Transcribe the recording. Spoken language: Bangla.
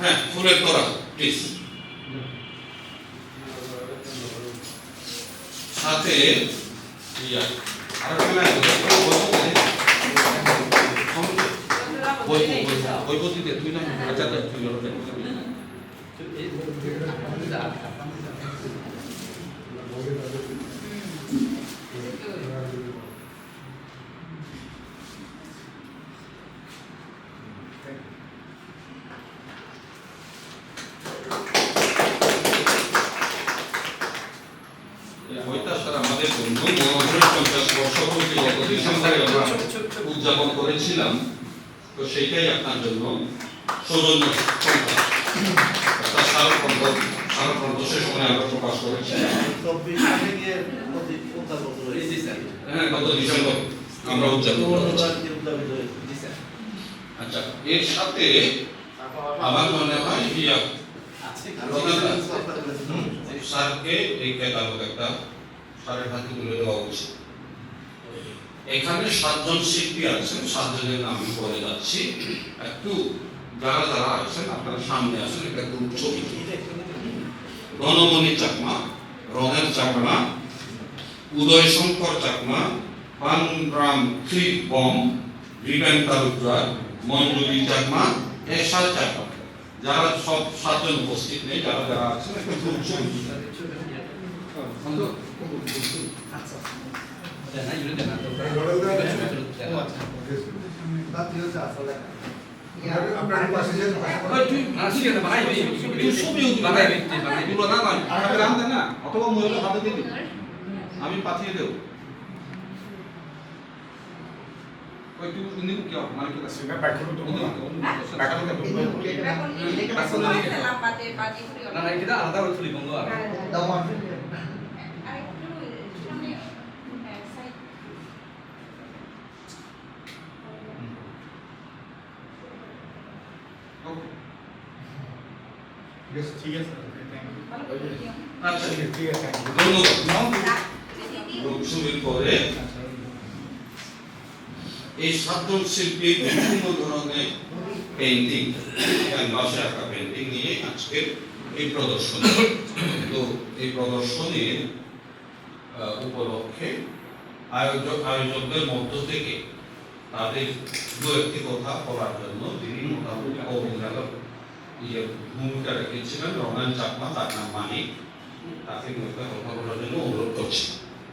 হ্যাঁ ফুলের তোরা প্লিজ সাথে ইয়া আর কেন তুই না আচ্ছা তুই লড়বে আমাদের বন্ধু পঞ্চাশ বর্ষপূর্তি আমরা উদযাপন করেছিলাম। তো সেইটাই আপনার জন্য সৌজন্য প্রকাশ করেছিলাম হ্যাঁ গত ডিসেম্বর আমরা উদযাপন আচ্ছা এর সাথে আমার মনে হয় ইয়া স্যারকে এই কেতাব একটা স্যারের হাতে তুলে দেওয়া উচিত এখানে সাতজন শিল্পী আছেন, সাতজনের নাম বলে যাচ্ছি। একটু যারা যারা আছেন, আপনারা সামনে আসেন একটা গ্রুপ ছবি? গণমণি চাকমা রনের চাকমা, উদয় শঙ্কর চাকমা পানরাম ক্লিপ বম রিবেন তালুকদার, মঞ্জুরি চাকমা এশাল চাকমা। যারা সব সাতজন উপস্থিত নেই যারা যারা দিবি আমি পাঠিয়ে দেবো। মানে কি? আছে না না এটা আলাদা করে তুলি বন্ধু আর ঠিক আছে আচ্ছা ঠিক আছে পরে এই সাতজন শিল্পী বিভিন্ন ধরনের পেন্টিং ক্যানভাসে আঁকা পেন্টিং নিয়ে আজকের এই প্রদর্শনী। তো এই প্রদর্শনীর উপলক্ষে আয়োজক, আয়োজকদের মধ্য থেকে তাদের দু একটি কথা বলার জন্য তিনি মোটামুটি অভিনেতা ইয়ে ভূমিকা রেখেছিলেন। রমেন চাকমা, তার নাম মানিক, তাকে কথা বলার জন্য অনুরোধ করছি।